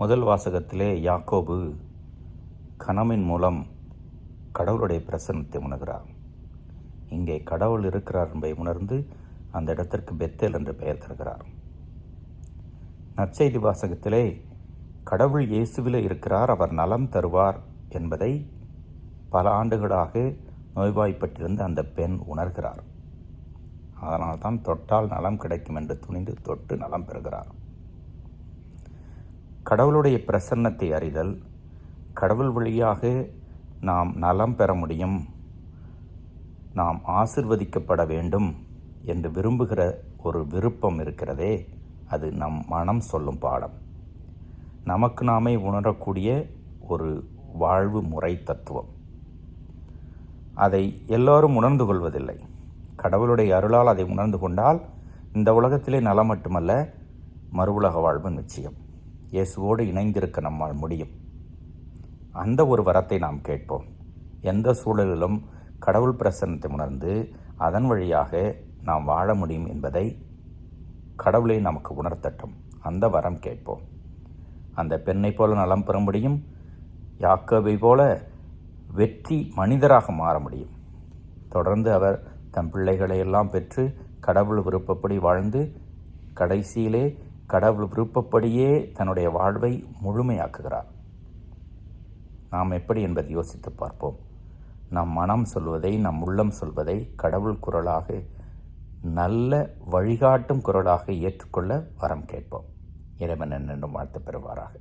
முதல் வாசகத்திலே யாக்கோபு கனமின் மூலம் கடவுளுடைய பிரசன்னத்தை உணர்கிறார். இங்கே கடவுள் இருக்கிறார் என்பதை உணர்ந்து அந்த இடத்திற்கு பெத்தேல் என்று பெயர் தருகிறார். நற்செய்தி வாசகத்திலே கடவுள் இயேசுவிலே இருக்கிறார் அவர் நலம் தருவார் என்பதை பல ஆண்டுகளாக நோய்வாய்ப்பட்டிருந்த அந்த பெண் உணர்கிறார். அதனால்தான் தொட்டால் நலம் கிடைக்கும் என்று துணிந்து தொட்டு நலம் பெறுகிறார். கடவுளுடைய பிரசன்னத்தை அறிதல் கடவுள் வழியாக நாம் நலம் பெற முடியும் நாம் ஆசிர்வதிக்கப்பட வேண்டும் என்று விரும்புகிற ஒரு விருப்பம் இருக்கிறதே அது நம் மனம் சொல்லும் பாடம். நமக்கு நாமே உணரக்கூடிய ஒரு வாழ்வு முறை தத்துவம். அதை எல்லோரும் உணர்ந்து கொள்வதில்லை. கடவுளுடைய அருளால் அதை உணர்ந்து கொண்டால் இந்த உலகத்திலே நலம் மட்டுமல்ல மறு உலக வாழ்வு நிச்சயம். இயேசுவோடு இணைந்திருக்க நம்மால் முடியும். அந்த ஒரு வரத்தை நாம் கேட்போம். எந்த சூழலிலும் கடவுள் பிரசன்னத்தை உணர்ந்து அதன் வழியாக நாம் வாழ முடியும் என்பதை கடவுளை நமக்கு உணர்த்தட்டும். அந்த வரம் கேட்போம். அந்த பெண்ணை போல நலம் பெற முடியும். யாக்கோவை போல வெற்றி மனிதராக மாற முடியும். தொடர்ந்து அவர் தம் பிள்ளைகளை எல்லாம் பெற்று கடவுள் விருப்பப்படி வாழ்ந்து கடைசியிலே கடவுள் விருப்பப்படியே தன்னுடைய வாழ்வை முழுமையாக்குகிறார். நாம் எப்படி என்பதை யோசித்து பார்ப்போம். நம் மனம் சொல்வதை நம் உள்ளம் சொல்வதை கடவுள் குரலாக நல்ல வழிகாட்டும் குரலாக ஏற்றுக்கொள்ள வரம் கேட்போம். இறைவன் என்னென்னும் வாழ்த்து பெறுவாராக.